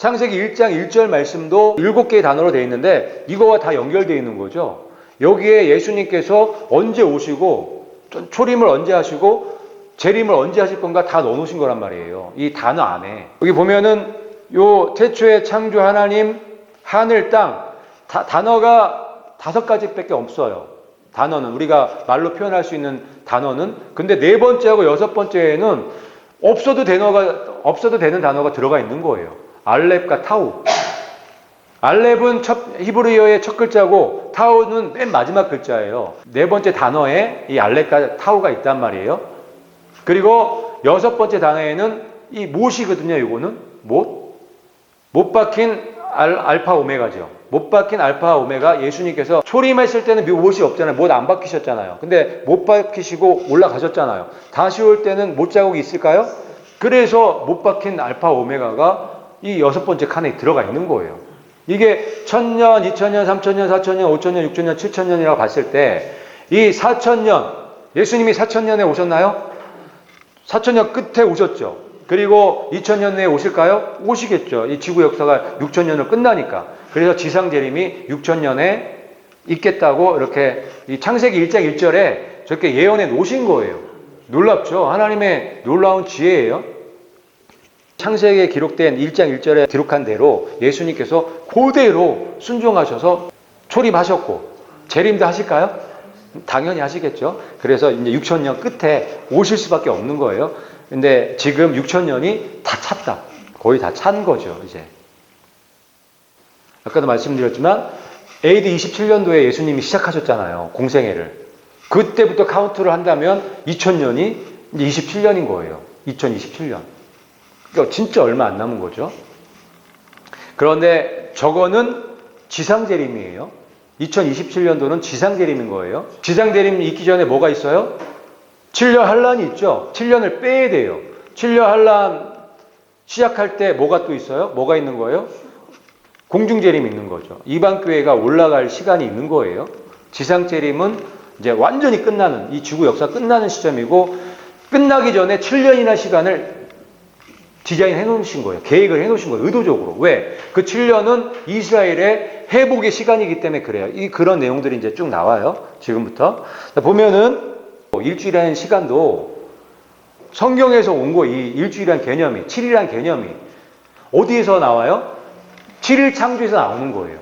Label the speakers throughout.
Speaker 1: 창세기 1장 1절 말씀도 7개의 단어로 되어 있는데 이거와 다 연결되어 있는 거죠. 여기에 예수님께서 언제 오시고 초림을 언제 하시고 재림을 언제 하실 건가 다 넣어 놓으신 거란 말이에요. 이 단어 안에. 여기 보면은 요 태초에 창조 하나님 하늘 땅 다- 단어가 다섯 가지밖에 없어요. 단어는 우리가 말로 표현할 수 있는 단어는 근데 네 번째하고 여섯 번째에는 없어도 단어가 없어도 되는 단어가 들어가 있는 거예요. 알렙과 타우. 알렙은 첫 히브리어의 첫 글자고 타우는 맨 마지막 글자예요. 네 번째 단어에 이 알렙과 타우가 있단 말이에요. 그리고 여섯 번째 단어에는 이 못이거든요. 이거는 못. 못 박힌 알, 알파 오메가죠. 못 박힌 알파 오메가 예수님께서 초림했을 때는 못이 없잖아요. 못 안 박히셨잖아요. 근데 못 박히시고 올라가셨잖아요. 다시 올 때는 못 자국이 있을까요? 그래서 못 박힌 알파 오메가가 이 여섯 번째 칸에 들어가 있는 거예요. 이게 천년, 이천년, 삼천년, 사천년, 오천년, 육천년, 칠천년이라고 봤을 때 이 사천년 예수님이 사천년에 오셨나요? 사천년 끝에 오셨죠. 그리고 2000년 내에 오실까요? 오시겠죠. 이 지구 역사가 6000년을 끝나니까. 그래서 지상 재림이 6000년에 있겠다고 이렇게 이 창세기 1장 1절에 저렇게 예언해 놓으신 거예요. 놀랍죠? 하나님의 놀라운 지혜예요. 창세기에 기록된 1장 1절에 기록한 대로 예수님께서 그대로 순종하셔서 초림하셨고 재림도 하실까요? 당연히 하시겠죠. 그래서 이제 6천년 끝에 오실 수밖에 없는 거예요. 근데 지금 6천년이 다 찼다. 거의 다 찬 거죠, 이제. 아까도 말씀드렸지만 AD 27년도에 예수님이 시작하셨잖아요. 공생애를. 그때부터 카운트를 한다면 2000년이 이제 27년인 거예요. 2027년. 그러니까 진짜 얼마 안 남은 거죠. 그런데 저거는 지상재림이에요. 2027년도는 지상재림인 거예요. 지상재림 있기 전에 뭐가 있어요? 7년 한란이 있죠. 7년을 빼야 돼요. 7년 한란 시작할 때 뭐가 또 있어요? 뭐가 있는 거예요? 공중재림이 있는 거죠. 이방 교회가 올라갈 시간이 있는 거예요. 지상재림은 이제 완전히 끝나는 이 지구 역사 끝나는 시점이고 끝나기 전에 7년이나 시간을 디자인 해 놓으신 거예요. 계획을 해 놓으신 거예요. 의도적으로. 왜? 그 7년은 이스라엘의 회복의 시간이기 때문에 그래요. 이 그런 내용들이 이제 쭉 나와요. 지금부터. 보면은 일주일이라는 시간도 성경에서 온 거 이 일주일이라는 개념이 7일이라는 개념이 어디에서 나와요? 7일 창조에서 나오는 거예요.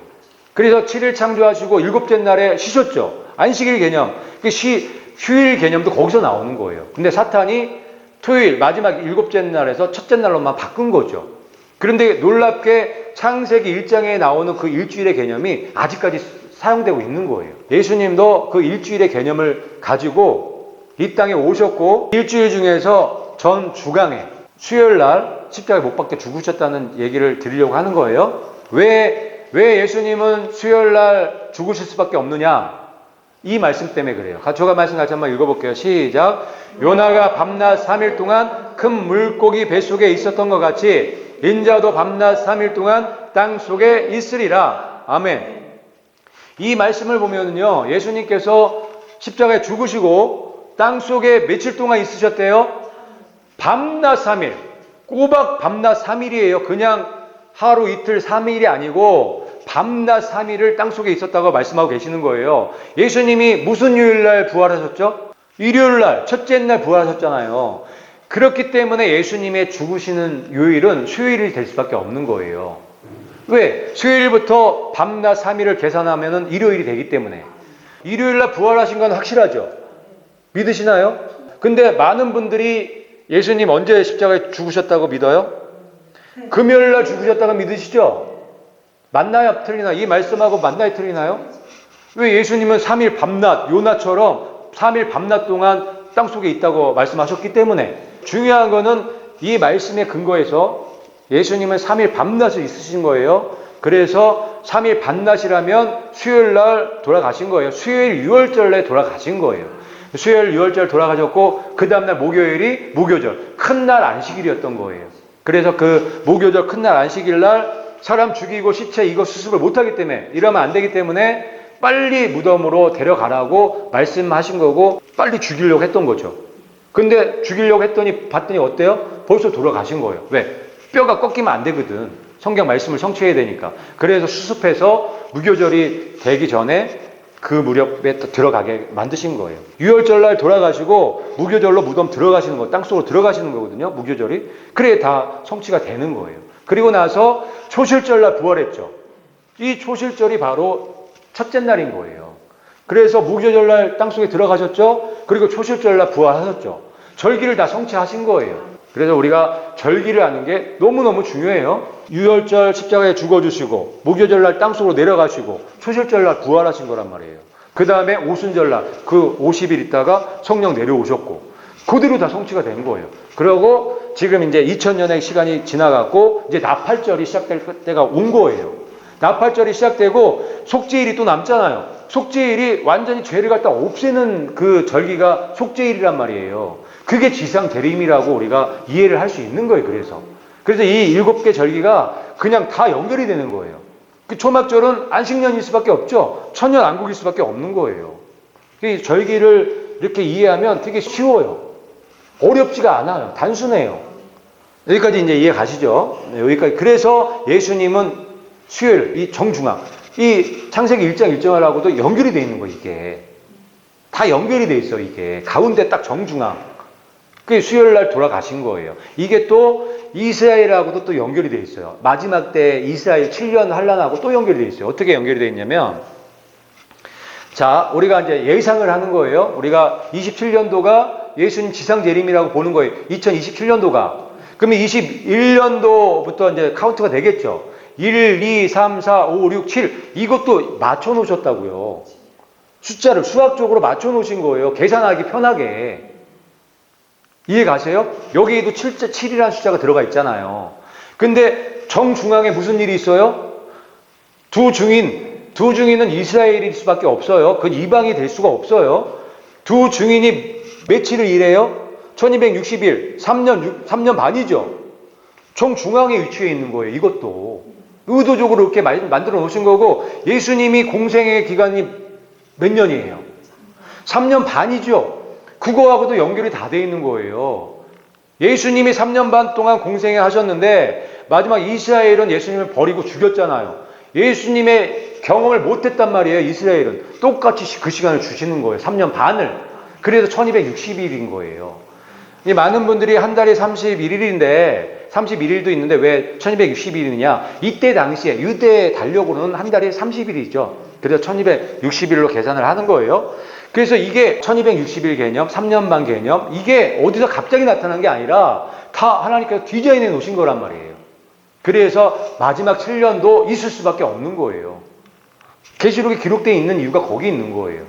Speaker 1: 그래서 7일 창조하시고 일곱째 날에 쉬셨죠. 안식일 개념. 그 쉬, 휴일 개념도 거기서 나오는 거예요. 근데 사탄이 토요일 마지막 일곱째 날에서 첫째 날로만 바꾼 거죠. 그런데 놀랍게 창세기 1장에 나오는 그 일주일의 개념이 아직까지 사용되고 있는 거예요. 예수님도 그 일주일의 개념을 가지고 이 땅에 오셨고 일주일 중에서 전 주강에 수요일 날 십자가에 못 박혀 죽으셨다는 얘기를 드리려고 하는 거예요. 왜, 왜 예수님은 수요일 날 죽으실 수밖에 없느냐? 이 말씀 때문에 그래요. 제가 말씀 같이 한번 읽어볼게요. 시작. 요나가 밤낮 3일 동안 큰 물고기 뱃속에 있었던 것 같이 인자도 밤낮 3일 동안 땅 속에 있으리라. 아멘. 이 말씀을 보면요. 예수님께서 십자가에 죽으시고 땅 속에 며칠 동안 있으셨대요? 밤낮 3일. 꼬박 밤낮 3일이에요. 그냥 하루 이틀 3일이 아니고 밤낮 3일을 땅 속에 있었다고 말씀하고 계시는 거예요. 예수님이 무슨 요일 날 부활하셨죠? 일요일 날, 첫째 날 부활하셨잖아요. 그렇기 때문에 예수님의 죽으시는 요일은 수요일이 될 수밖에 없는 거예요. 왜? 수요일부터 밤낮 3일을 계산하면 일요일이 되기 때문에. 일요일 날 부활하신 건 확실하죠? 믿으시나요? 근데 많은 분들이 예수님 언제 십자가에 죽으셨다고 믿어요? 금요일 날 죽으셨다고 믿으시죠? 맞나요? 틀리나요? 이 말씀하고 맞나요? 틀리나요? 왜 예수님은 3일 밤낮, 요나처럼 3일 밤낮 동안 땅 속에 있다고 말씀하셨기 때문에 중요한 거는 이 말씀의 근거에서 예수님은 3일 밤낮을 있으신 거예요. 그래서 3일 밤낮이라면 수요일 날 돌아가신 거예요. 수요일 6월절에 돌아가신 거예요. 수요일 6월절 돌아가셨고 그 다음날 목요일이 무교절, 큰 날 안식일이었던 거예요. 그래서 그 무교절 큰 날 안식일 날 사람 죽이고 시체 이거 수습을 못하기 때문에 이러면 안 되기 때문에 빨리 무덤으로 데려가라고 말씀하신 거고 빨리 죽이려고 했던 거죠. 근데 죽이려고 했더니 봤더니 어때요? 벌써 돌아가신 거예요. 왜? 뼈가 꺾이면 안 되거든. 성경 말씀을 성취해야 되니까. 그래서 수습해서 무교절이 되기 전에 그 무렵에 또 들어가게 만드신 거예요. 유월절날 돌아가시고 무교절로 무덤 들어가시는 거, 땅속으로 들어가시는 거거든요. 무교절이. 그래 다 성취가 되는 거예요. 그리고 나서 초실절날 부활했죠. 이 초실절이 바로 첫째 날인 거예요. 그래서 무교절날 땅속에 들어가셨죠. 그리고 초실절날 부활하셨죠. 절기를 다 성취하신 거예요. 그래서 우리가 절기를 아는 게 너무너무 중요해요. 유월절 십자가에 죽어주시고, 무교절날 땅속으로 내려가시고, 초실절날 부활하신 거란 말이에요. 그 다음에 오순절날 그 50일 있다가 성령 내려오셨고, 그대로 다 성취가 된 거예요. 그러고 지금 이제 2000년의 시간이 지나갔고, 이제 나팔절이 시작될 때가 온 거예요. 나팔절이 시작되고, 속죄일이 또 남잖아요. 속죄일이 완전히 죄를 갖다 없애는 그 절기가 속죄일이란 말이에요. 그게 지상 대림이라고 우리가 이해를 할 수 있는 거예요. 그래서 그래서 이 일곱 개 절기가 그냥 다 연결이 되는 거예요. 그 초막절은 안식년일 수밖에 없죠. 천년 안국일 수밖에 없는 거예요. 이 절기를 이렇게 이해하면 되게 쉬워요. 어렵지가 않아요. 단순해요. 여기까지 이제 이해 가시죠? 네, 여기까지. 그래서 예수님은 수요일, 이 정중앙, 이 창세기 1장 1절하고도 연결이 돼 있는 거예요, 이게. 다 연결이 돼 있어, 이게. 가운데 딱 정중앙. 그 수요일 날 돌아가신 거예요. 이게 또 이스라엘하고도 또 연결이 돼 있어요. 마지막 때 이스라엘 7년 환란하고 또 연결이 돼 있어요. 어떻게 연결이 돼 있냐면 자, 우리가 이제 예상을 하는 거예요. 우리가 27년도가 예수님 지상 재림이라고 보는 거예요. 2027년도가. 그러면 21년도부터 이제 카운트가 되겠죠. 1, 2, 3, 4, 5, 6, 7 이것도 맞춰 놓으셨다고요. 숫자를 수학적으로 맞춰 놓으신 거예요. 계산하기 편하게. 이해 가세요? 여기에도 7, 7이라는 숫자가 들어가 있잖아요. 근데 정중앙에 무슨 일이 있어요? 두 증인, 두 증인은 이스라엘일 수밖에 없어요. 그건 이방이 될 수가 없어요. 두 증인이 며칠을 일해요? 1260일, 3년, 6, 3년 반이죠. 정중앙에 위치해 있는 거예요. 이것도. 의도적으로 이렇게 만들어 놓으신 거고, 예수님이 공생의 기간이 몇 년이에요? 3년 반이죠. 그거하고도 연결이 다 돼 있는 거예요. 예수님이 3년 반 동안 공생에 하셨는데 마지막 이스라엘은 예수님을 버리고 죽였잖아요. 예수님의 경험을 못했단 말이에요. 이스라엘은 똑같이 그 시간을 주시는 거예요. 3년 반을. 그래서 1260일인 거예요. 이 많은 분들이 한 달에 31일인데 31일도 있는데 왜 1260일이냐? 이때 당시에 유대 달력으로는 한 달에 30일이죠. 그래서 1260일로 계산을 하는 거예요. 그래서 이게 1260일 개념, 3년 반 개념, 이게 어디서 갑자기 나타난 게 아니라 다 하나님께서 디자인해 놓으신 거란 말이에요. 그래서 마지막 7년도 있을 수밖에 없는 거예요. 계시록에 기록되어 있는 이유가 거기 있는 거예요.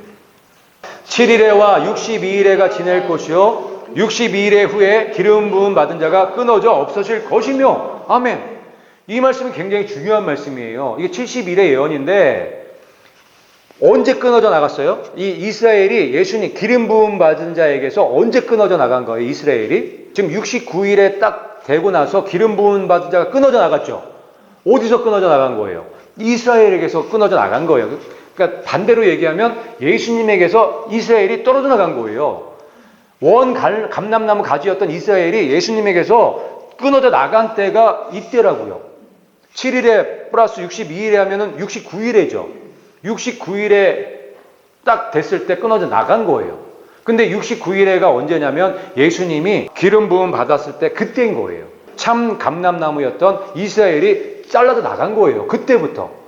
Speaker 1: 7일에와 62일에가 지낼 것이요. 62일에 후에 기름 부음 받은 자가 끊어져 없어질 것이며, 아멘. 이 말씀은 굉장히 중요한 말씀이에요. 이게 70일의 예언인데, 언제 끊어져 나갔어요? 이 이스라엘이 예수님 기름 부음 받은 자에게서 언제 끊어져 나간 거예요? 이스라엘이 지금 69일에 딱 되고 나서 기름 부음 받은 자가 끊어져 나갔죠. 어디서 끊어져 나간 거예요? 이스라엘에게서 끊어져 나간 거예요. 그러니까 반대로 얘기하면 예수님에게서 이스라엘이 떨어져 나간 거예요. 원 감람나무 가지였던 이스라엘이 예수님에게서 끊어져 나간 때가 이때라고요. 7일에 플러스 62일에 하면은 69일에죠. 69일에 딱 됐을 때 끊어져 나간 거예요. 근데 69일에가 언제냐면 예수님이 기름 부음 받았을 때 그때인 거예요. 참 감람나무였던 이스라엘이 잘라져 나간 거예요. 그때부터.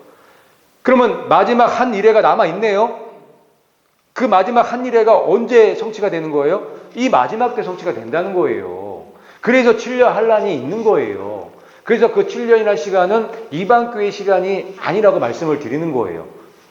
Speaker 1: 그러면 마지막 한 일회가 남아 있네요. 그 마지막 한 일회가 언제 성취가 되는 거예요? 이 마지막 때 성취가 된다는 거예요. 그래서 7년 한란이 있는 거예요. 그래서 그 7년이라는 시간은 이방 교회 시간이 아니라고 말씀을 드리는 거예요.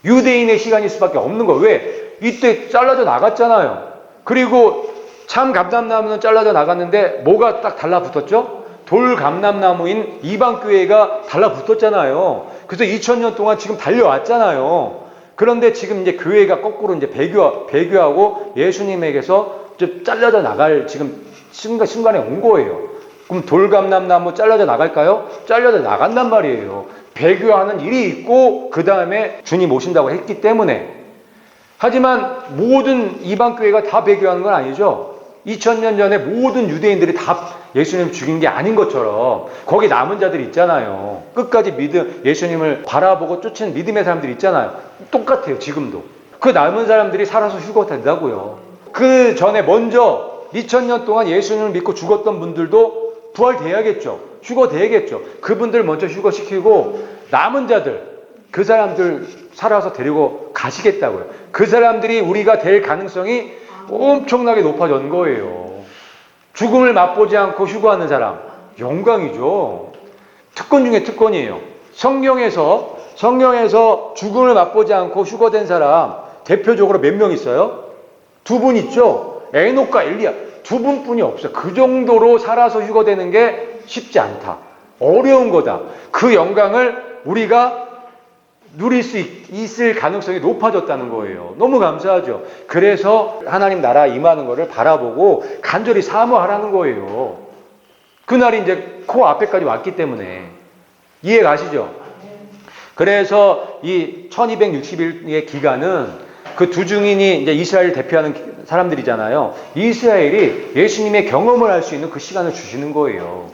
Speaker 1: 유대인의 시간일 수밖에 없는 거예요. 왜? 이때 잘라져 나갔잖아요. 그리고 참 감람나무는 잘라져 나갔는데 뭐가 딱 달라붙었죠? 돌 감람나무인 이방교회가 달라붙었잖아요. 그래서 2000년 동안 지금 달려왔잖아요. 그런데 지금 이제 교회가 거꾸로 이제 배교, 배교하고 예수님에게서 좀 잘라져 나갈 지금 순간, 순간에 온 거예요. 그럼 돌감람나무 잘라져 나갈까요? 잘라져 나간단 말이에요. 배교하는 일이 있고 그 다음에 주님 오신다고 했기 때문에 하지만 모든 이방 교회가 다 배교하는 건 아니죠. 2000년 전에 모든 유대인들이 다 예수님 죽인 게 아닌 것처럼 거기 남은 자들이 있잖아요. 끝까지 믿음, 예수님을 바라보고 쫓은 믿음의 사람들이 있잖아요. 똑같아요, 지금도. 그 남은 사람들이 살아서 휴거 된다고요. 그 전에 먼저 2000년 동안 예수님을 믿고 죽었던 분들도 부활돼야겠죠. 휴거 돼야겠죠. 그분들 먼저 휴거시키고 남은 자들, 그 사람들 살아서 데리고 가시겠다고요. 그 사람들이 우리가 될 가능성이 엄청나게 높아진 거예요. 죽음을 맛보지 않고 휴거하는 사람, 영광이죠. 특권 중에 특권이에요. 성경에서, 성경에서 죽음을 맛보지 않고 휴거된 사람, 대표적으로 몇 명 있어요? 두 분 있죠? 에녹과 엘리야. 두 분뿐이 없어요. 그 정도로 살아서 휴거되는 게 쉽지 않다. 어려운 거다. 그 영광을 우리가 누릴 수 있, 있을 가능성이 높아졌다는 거예요. 너무 감사하죠. 그래서 하나님 나라 임하는 것을 바라보고 간절히 사모하라는 거예요. 그날이 이제 코 앞에까지 왔기 때문에 이해 가시죠? 그래서 이 1260일의 기간은 그두 증인이 이제 이스라엘 대표하는 사람들이잖아요. 이스라엘이 예수님의 경험을 할 수 있는 그 시간을 주시는 거예요.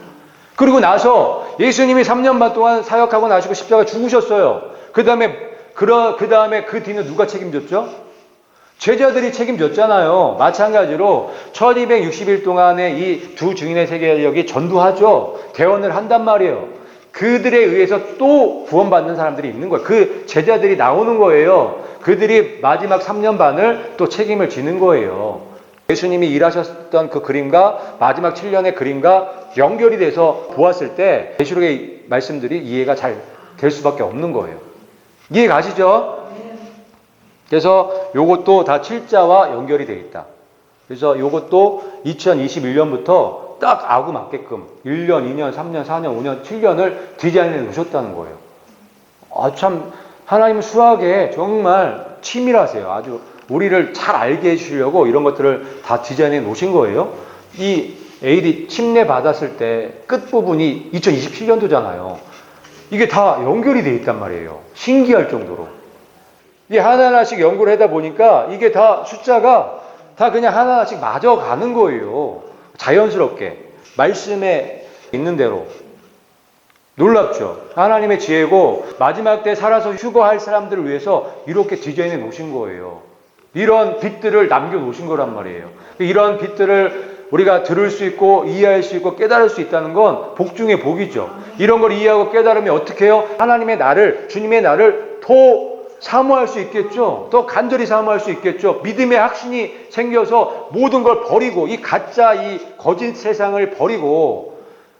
Speaker 1: 그리고 나서 예수님이 3년 반 동안 사역하고 나시고 십자가 죽으셨어요. 그 다음에, 그 다음에 그 뒤는 누가 책임졌죠? 제자들이 책임졌잖아요. 마찬가지로 1260일 동안에 이 두 증인의 세계력이 전도하죠. 대언을 한단 말이에요. 그들에 의해서 또 구원받는 사람들이 있는 거예요. 그 제자들이 나오는 거예요. 그들이 마지막 3년 반을 또 책임을 지는 거예요. 예수님이 일하셨던 그 그림과 마지막 7년의 그림과 연결이 돼서 보았을 때 계시록의 말씀들이 이해가 잘 될 수밖에 없는 거예요. 이해 가시죠? 그래서 요것도 다 7자와 연결이 돼 있다. 그래서 요것도 2021년부터 딱 아구 맞게끔 1년, 2년, 3년, 4년, 5년, 7년을 디자인해 놓으셨다는 거예요. 아, 참, 하나님 수학에 정말 치밀하세요. 아주 우리를 잘 알게 해주시려고 이런 것들을 다 디자인해 놓으신 거예요. 이 AD 침례 받았을 때 끝부분이 2027년도잖아요. 이게 다 연결이 돼 있단 말이에요. 신기할 정도로. 이게 하나하나씩 연구를 하다 보니까 이게 다 숫자가 다 그냥 하나하나씩 맞아 가는 거예요. 자연스럽게. 말씀에 있는 대로. 놀랍죠? 하나님의 지혜고 마지막 때 살아서 휴거할 사람들을 위해서 이렇게 디자인해 놓으신 거예요. 이런 빛들을 남겨 놓으신 거란 말이에요. 이런 빛들을 우리가 들을 수 있고 이해할 수 있고 깨달을 수 있다는 건 복 중의 복이죠. 이런 걸 이해하고 깨달으면 어떻게 해요? 하나님의 나를, 주님의 나를 더 사모할 수 있겠죠. 더 간절히 사모할 수 있겠죠. 믿음의 확신이 생겨서 모든 걸 버리고 이 가짜 이 거짓 세상을 버리고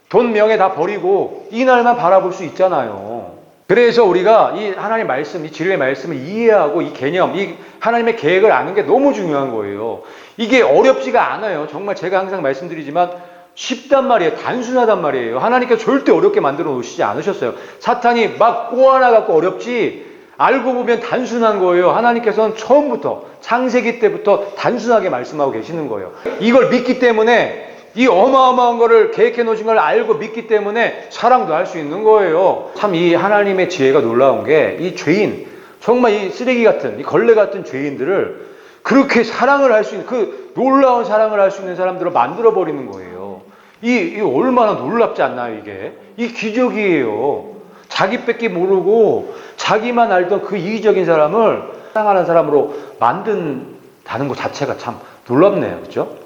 Speaker 1: 돈 명예 다 버리고 이 날만 바라볼 수 있잖아요. 그래서 우리가 이 하나님의 말씀, 이 진리의 말씀을 이해하고 이 개념, 이 하나님의 계획을 아는 게 너무 중요한 거예요. 이게 어렵지가 않아요. 정말 제가 항상 말씀드리지만 쉽단 말이에요. 단순하단 말이에요. 하나님께서 절대 어렵게 만들어 놓으시지 않으셨어요. 사탄이 막 꼬아나 갖고 어렵지 알고 보면 단순한 거예요. 하나님께서는 처음부터 창세기 때부터 단순하게 말씀하고 계시는 거예요. 이걸 믿기 때문에 이 어마어마한 거를 계획해 놓으신 걸 알고 믿기 때문에 사랑도 할 수 있는 거예요. 참 이 하나님의 지혜가 놀라운 게 이 죄인, 정말 이 쓰레기 같은, 이 걸레 같은 죄인들을 그렇게 사랑을 할 수 있는, 그 놀라운 사랑을 할 수 있는 사람들을 만들어 버리는 거예요. 이, 이 얼마나 놀랍지 않나요, 이게? 이 기적이에요. 자기 뺏기 모르고 자기만 알던 그 이기적인 사람을 사랑하는 사람으로 만든다는 것 자체가 참 놀랍네요. 그죠?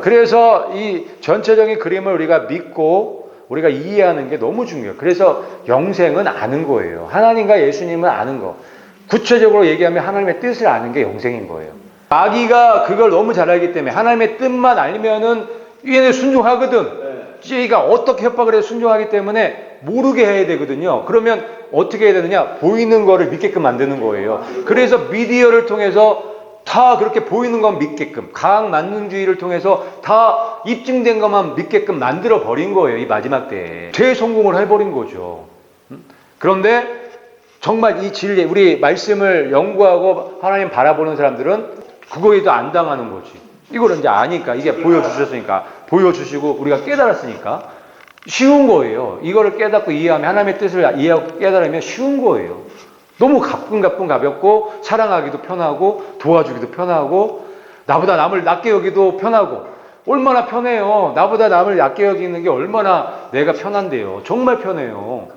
Speaker 1: 그래서 이 전체적인 그림을 우리가 믿고 우리가 이해하는 게 너무 중요해요. 그래서 영생은 아는 거예요. 하나님과 예수님은 아는 거. 구체적으로 얘기하면 하나님의 뜻을 아는 게 영생인 거예요. 마귀가 그걸 너무 잘 알기 때문에 하나님의 뜻만 알면은 얘네 순종하거든. 쟤가 어떻게 협박을 해서 순종하기 때문에 모르게 해야 되거든요. 그러면 어떻게 해야 되느냐? 보이는 거를 믿게끔 만드는 거예요. 그래서 미디어를 통해서 다 그렇게 보이는 건 믿게끔 강학 만능주의를 통해서 다 입증된 것만 믿게끔 만들어 버린 거예요 이 마지막 때에 대성공을 해버린 거죠 음? 그런데 정말 이 진리 우리 말씀을 연구하고 하나님 바라보는 사람들은 그거에도 안 당하는 거지 이걸 이제 아니까 이게 보여주셨으니까 보여주시고 우리가 깨달았으니까 쉬운 거예요 이거를 깨닫고 이해하면 하나님의 뜻을 이해하고 깨달으면 쉬운 거예요 너무 가뿐가뿐 가볍고 사랑하기도 편하고 도와주기도 편하고 나보다 남을 낮게 여기도 편하고 얼마나 편해요. 나보다 남을 얕게 여기는 게 얼마나 내가 편한데요. 정말 편해요.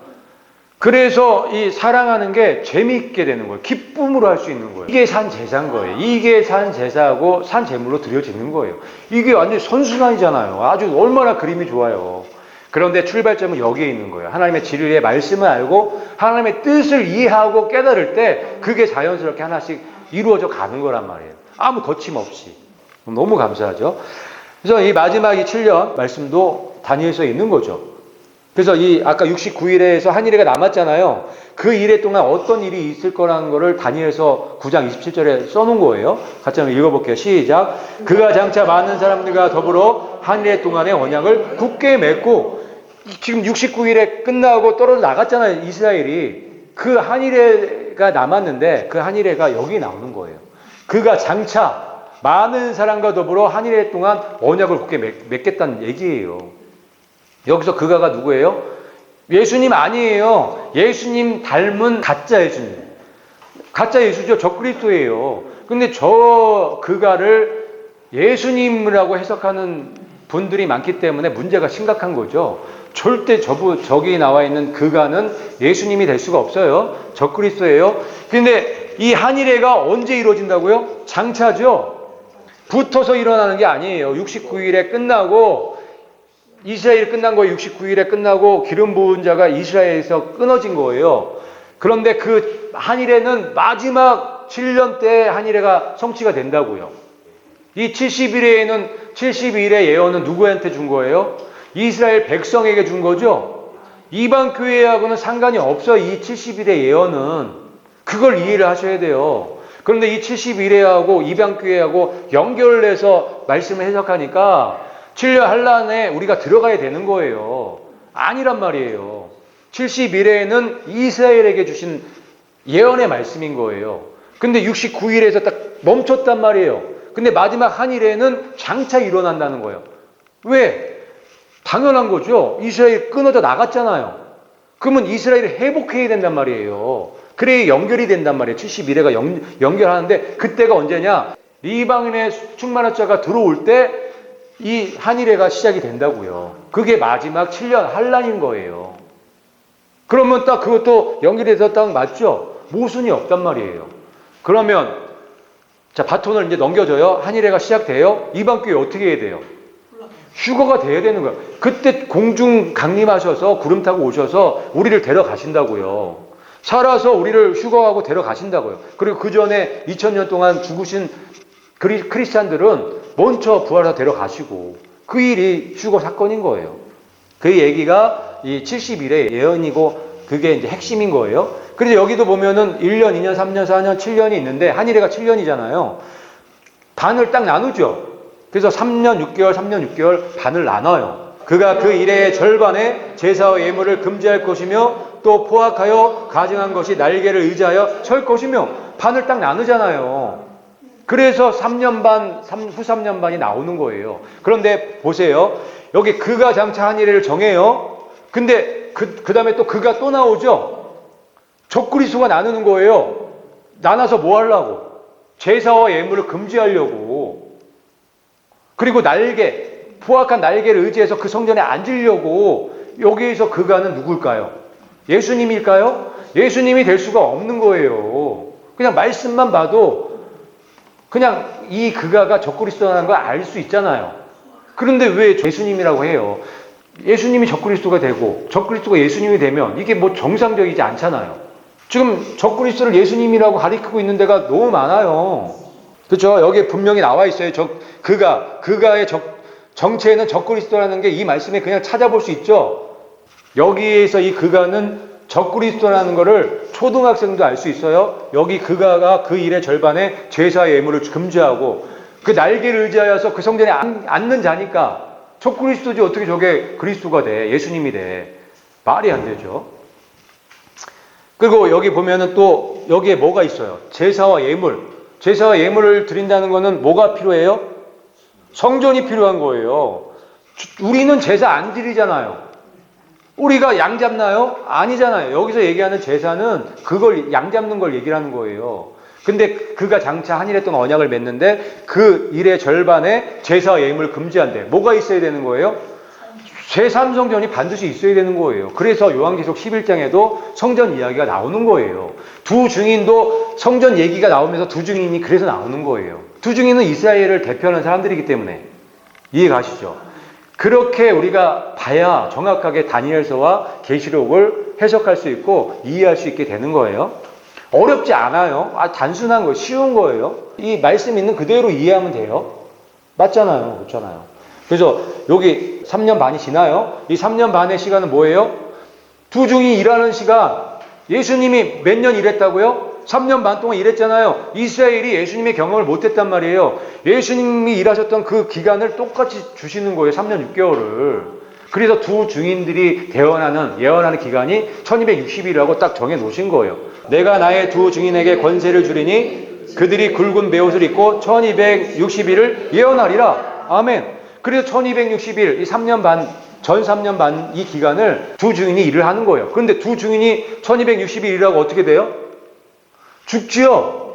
Speaker 1: 그래서 이 사랑하는 게 재미있게 되는 거예요. 기쁨으로 할 수 있는 거예요. 이게 산 제사인 거예요. 이게 산 제사하고 산 제물로 드려지는 거예요. 이게 완전 선순환이잖아요. 아주 얼마나 그림이 좋아요. 그런데 출발점은 여기에 있는 거예요. 하나님의 진리의 말씀을 알고 하나님의 뜻을 이해하고 깨달을 때 그게 자연스럽게 하나씩 이루어져 가는 거란 말이에요. 아무 거침없이. 너무 감사하죠. 그래서 이 마지막 이 7년 말씀도 다니엘서에 있는 거죠. 그래서 이 아까 69일에서 한 일회가 남았잖아요. 그 일회 동안 어떤 일이 있을 거라는 거를 다니엘서 9장 27절에 써놓은 거예요. 같이 한번 읽어볼게요. 시작. 그가 장차 많은 사람들과 더불어 한 일회 동안의 언약을 굳게 맺고 지금 69일에 끝나고 떨어져 나갔잖아요. 이스라엘이. 그 한 일회가 남았는데 그 한 일회가 여기 나오는 거예요. 그가 장차 많은 사람과 더불어 한 일회 동안 언약을 굳게 맺, 맺겠다는 얘기예요. 여기서 그가가 누구예요? 예수님 아니에요. 예수님 닮은 가짜 예수님. 가짜 예수죠. 저 그리스도예요. 근데 저 그가를 예수님이라고 해석하는 분들이 많기 때문에 문제가 심각한 거죠. 절대 저부, 저기 나와 있는 그가는 예수님이 될 수가 없어요. 저 그리스도예요. 근데 이 한일회가 언제 이루어진다고요? 장차죠. 붙어서 일어나는 게 아니에요. 69일에 끝나고 이스라엘 끝난 거예요. 69일에 끝나고 기름 부은 자가 이스라엘에서 끊어진 거예요. 그런데 그 한일에는 마지막 7년 때 한일회가 성취가 된다고요. 이 70일에는 70일의 예언은 누구한테 준 거예요? 이스라엘 백성에게 준 거죠. 이방 교회하고는 상관이 없어. 이 70일의 예언은 그걸 이해를 하셔야 돼요. 그런데 이 71회하고 이방 교회하고 연결해서 말씀을 해석하니까 7년 한란에 우리가 들어가야 되는 거예요. 아니란 말이에요. 71회는 이스라엘에게 주신 예언의 말씀인 거예요. 근데 69일에서 딱 멈췄단 말이에요. 근데 마지막 한일에는 장차 일어난다는 거예요. 왜? 당연한 거죠. 이스라엘 끊어져 나갔잖아요. 그러면 이스라엘이 회복해야 된단 말이에요. 그래야 연결이 된단 말이에요. 71회가 연, 연결하는데 그때가 언제냐? 이방인의 충만한 자가 들어올 때 이 한일회가 시작이 된다고요. 그게 마지막 7년 한란인 거예요. 그러면 딱 그것도 연결해서 딱 맞죠? 모순이 없단 말이에요. 그러면 자 바톤을 이제 넘겨줘요. 한일회가 시작돼요. 이방 교회 어떻게 해야 돼요? 휴거가 돼야 되는 거예요. 그때 공중 강림하셔서 구름 타고 오셔서 우리를 데려가신다고요. 살아서 우리를 휴거하고 데려가신다고요. 그리고 그 전에 2000년 동안 죽으신 크리, 크리스찬들은 먼저 부활해서 데려가시고 그 일이 휴거 사건인 거예요. 그 얘기가 이 70일의 예언이고 그게 이제 핵심인 거예요. 그래서 여기도 보면은 1년, 2년, 3년, 4년, 7년이 있는데 한일회가 7년이잖아요. 반을 딱 나누죠. 그래서 3년 6개월, 3년 6개월 반을 나눠요. 그가 그 일의 절반에 제사와 예물을 금지할 것이며 또 포악하여 가증한 것이 날개를 의지하여 설 것이며 반을 딱 나누잖아요. 그래서 3년 반, 후 3년 반이 나오는 거예요. 그런데 보세요. 여기 그가 장차 한 일을 정해요. 근데 그, 그 다음에 또 그가 또 나오죠. 적그리스가 나누는 거예요. 나눠서 뭐 하려고? 제사와 예물을 금지하려고. 그리고 날개, 포악한 날개를 의지해서 그 성전에 앉으려고 여기에서 그가는 누굴까요? 예수님일까요? 예수님이 될 수가 없는 거예요. 그냥 말씀만 봐도 그냥 이 그가가 적그리스도라는 걸 알 수 있잖아요. 그런데 왜 예수님이라고 해요? 예수님이 적그리스도가 되고 적그리스도가 예수님이 되면 이게 뭐 정상적이지 않잖아요. 지금 적그리스도를 예수님이라고 가리키고 있는 데가 너무 많아요. 그렇죠? 여기에 분명히 나와 있어요. 적 그가 그가의 적 정체에는 적그리스도라는 게 이 말씀에 그냥 찾아볼 수 있죠. 여기에서 이 그가는 적그리스도라는 것을 초등학생도 알 수 있어요. 여기 그가가 그 일의 절반에 제사 예물을 금지하고 그 날개를 의지하여서 그 성전에 앉는 자니까 적그리스도지 어떻게 저게 그리스도가 돼 예수님이 돼 말이 안 되죠. 그리고 여기 보면은 또 여기에 뭐가 있어요? 제사와 예물. 제사와 예물을 드린다는 것은 뭐가 필요해요? 성전이 필요한 거예요. 우리는 제사 안 드리잖아요. 우리가 양 잡나요? 아니잖아요. 여기서 얘기하는 제사는 그걸 양 잡는 걸 얘기하는 거예요. 근데 그가 장차 한 일에 동안 언약을 맺는데 그 일의 절반에 제사 예임을 금지한대. 뭐가 있어야 되는 거예요? 제3성전이 반드시 있어야 되는 거예요. 그래서 요한계속 11장에도 성전 이야기가 나오는 거예요. 두 증인도 성전 얘기가 나오면서 두 증인이 그래서 나오는 거예요. 두 증인은 이스라엘을 대표하는 사람들이기 때문에 이해 가시죠? 그렇게 우리가 봐야 정확하게 다니엘서와 계시록을 해석할 수 있고 이해할 수 있게 되는 거예요. 어렵지 않아요. 아, 단순한 거, 쉬운 거예요. 이 말씀 있는 그대로 이해하면 돼요. 맞잖아요. 그렇잖아요. 그래서 여기 3년 반이 지나요. 이 3년 반의 시간은 뭐예요? 두 중이 일하는 시간. 예수님이 몇 년 일했다고요? 3년 반 동안 일했잖아요. 이스라엘이 예수님의 경험을 못했단 말이에요. 예수님이 일하셨던 그 기간을 똑같이 주시는 거예요. 3년 6개월을. 그래서 두 증인들이 대언하는, 예언하는 기간이 1260일이라고 딱 정해 놓으신 거예요. 내가 나의 두 증인에게 권세를 주리니 그들이 굵은 베옷을 입고 1260일을 예언하리라. 아멘. 그래서 1260일, 이 3년 반, 전 3년 반 이 기간을 두 증인이 일을 하는 거예요. 그런데 두 증인이 1260일이라고 어떻게 돼요? 죽지요.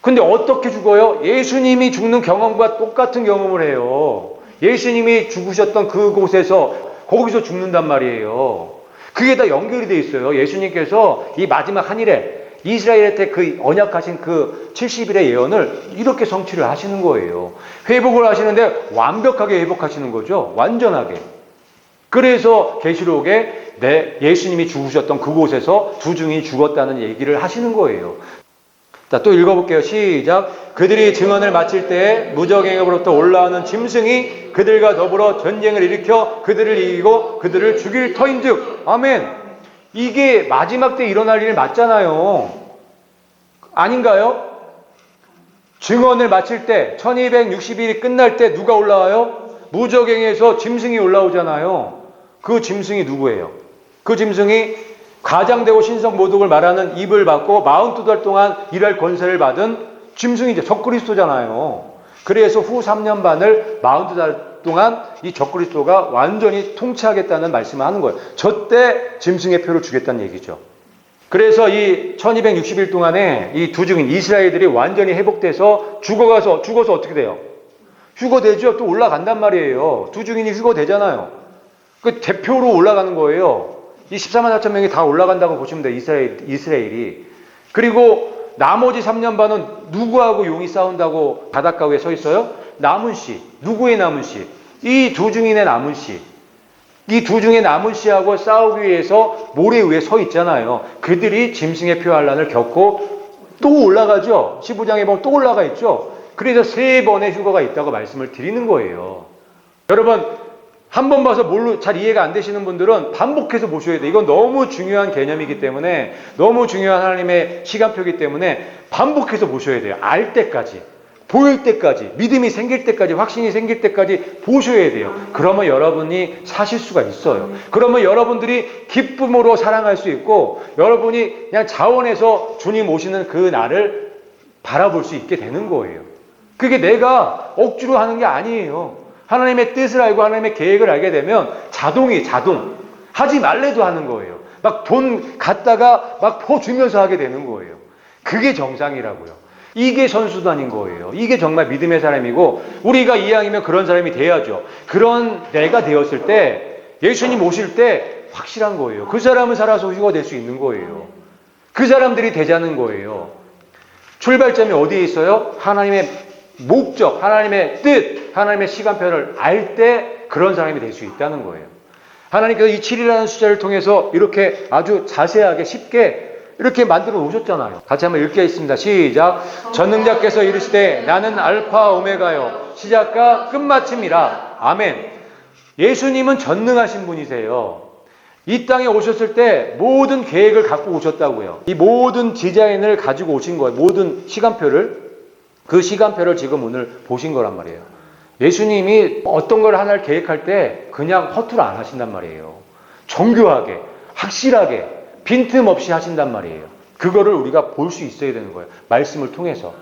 Speaker 1: 근데 어떻게 죽어요? 예수님이 죽는 경험과 똑같은 경험을 해요. 예수님이 죽으셨던 그곳에서 거기서 죽는단 말이에요. 그게 다 연결이 돼 있어요. 예수님께서 이 마지막 한 일에 이스라엘한테 그 언약하신 그 70일의 예언을 이렇게 성취를 하시는 거예요. 회복을 하시는데 완벽하게 회복하시는 거죠. 완전하게. 그래서 계시록에 내 예수님이 죽으셨던 그곳에서 두 증인이 죽었다는 얘기를 하시는 거예요. 자, 또 읽어볼게요. 시작. 그들이 증언을 마칠 때에 무적행업으로부터 올라오는 짐승이 그들과 더불어 전쟁을 일으켜 그들을 이기고 그들을 죽일 터인즉. 아멘. 이게 마지막 때 일어날 일 맞잖아요. 아닌가요? 증언을 마칠 때 1260일이 끝날 때 누가 올라와요? 무적행에서 짐승이 올라오잖아요. 그 짐승이 누구예요? 그 짐승이 가장되고 신성 모독을 말하는 입을 받고 42달 동안 일할 권세를 받은 짐승이죠. 적그리스도잖아요. 그래서 후 3년 반을 42달 동안 이 적그리스도가 완전히 통치하겠다는 말씀을 하는 거예요. 저 때 짐승의 표를 주겠다는 얘기죠. 그래서 이 1260일 동안에 이 두 증인 이스라엘들이 완전히 회복돼서 죽어가서 죽어서 어떻게 돼요? 휴거되죠. 또 올라간단 말이에요. 두 증인이 휴거되잖아요. 그 대표로 올라가는 거예요. 이 14만 4천 명이 다 올라간다고 보시면 돼요. 이스라엘, 이스라엘이. 그리고 나머지 3년 반은 누구하고 용이 싸운다고 바닷가 위에 서 있어요? 남은 씨. 누구의 남은 씨? 이두 증인의 남은 씨. 이 두 중에 남은 씨하고 싸우기 위해서 모래 위에 서 있잖아요. 그들이 짐승의 표환란을 겪고 또 올라가죠. 15장에 보면 또 올라가 있죠. 그래서 세 번의 휴거가 있다고 말씀을 드리는 거예요. 여러분, 한 번 봐서 뭘로 잘 이해가 안 되시는 분들은 반복해서 보셔야 돼요. 이건 너무 중요한 개념이기 때문에, 너무 중요한 하나님의 시간표이기 때문에 반복해서 보셔야 돼요. 알 때까지. 보일 때까지, 믿음이 생길 때까지, 확신이 생길 때까지 보셔야 돼요. 그러면 여러분이 사실 수가 있어요. 그러면 여러분들이 기쁨으로 사랑할 수 있고, 여러분이 그냥 자원해서 주님 오시는 그 날을 바라볼 수 있게 되는 거예요. 그게 내가 억지로 하는 게 아니에요. 하나님의 뜻을 알고 하나님의 계획을 알게 되면 자동이 자동. 하지 말래도 하는 거예요. 막 돈 갖다가 막 퍼주면서 하게 되는 거예요. 그게 정상이라고요. 이게 선수단인 거예요. 이게 정말 믿음의 사람이고 우리가 이왕이면 그런 사람이 돼야죠. 그런 내가 되었을 때 예수님 오실 때 확실한 거예요. 그 사람은 살아서 휴거될 수 있는 거예요. 그 사람들이 되자는 거예요. 출발점이 어디에 있어요? 하나님의 목적, 하나님의 뜻, 하나님의 시간표를 알 때 그런 사람이 될 수 있다는 거예요. 하나님께서 이 7이라는 숫자를 통해서 이렇게 아주 자세하게 쉽게 이렇게 만들어 오셨잖아요. 같이 한번 읽겠습니다. 시작. 전능자께서 이르시되 나는 알파 오메가요. 시작과 끝마침이라. 아멘. 예수님은 전능하신 분이세요. 이 땅에 오셨을 때 모든 계획을 갖고 오셨다고요. 이 모든 디자인을 가지고 오신 거예요. 모든 시간표를. 그 시간표를 지금 오늘 보신 거란 말이에요. 예수님이 어떤 걸 하나를 계획할 때 그냥 허투루 안 하신단 말이에요. 정교하게, 확실하게, 빈틈없이 하신단 말이에요. 그거를 우리가 볼 수 있어야 되는 거예요. 말씀을 통해서.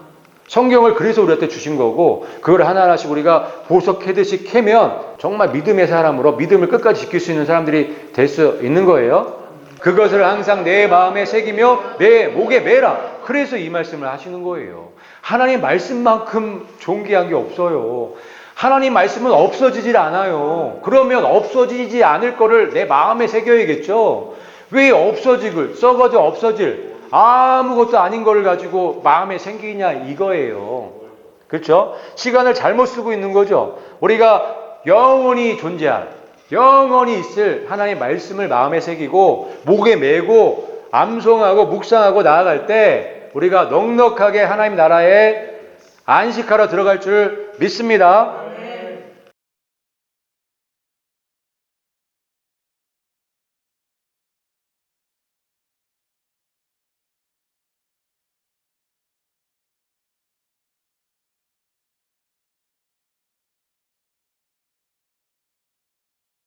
Speaker 1: 성경을 그래서 우리한테 주신 거고, 그걸 하나하나씩 우리가 보석 캐듯이 캐면 정말 믿음의 사람으로 믿음을 끝까지 지킬 수 있는 사람들이 될 수 있는 거예요. 그것을 항상 내 마음에 새기며 내 목에 매라. 그래서 이 말씀을 하시는 거예요. 하나님 말씀만큼 존귀한 게 없어요. 하나님 말씀은 없어지질 않아요. 그러면 없어지지 않을 거를 내 마음에 새겨야겠죠. 왜 없어지길, 썩어져 없어질 아무것도 아닌 거를 가지고 마음에 생기냐 이거예요. 그렇죠? 시간을 잘못 쓰고 있는 거죠. 우리가 영원히 존재할, 영원히 있을 하나님의 말씀을 마음에 새기고 목에 메고 암송하고 묵상하고 나아갈 때 우리가 넉넉하게 하나님 나라에 안식하러 들어갈 줄 믿습니다.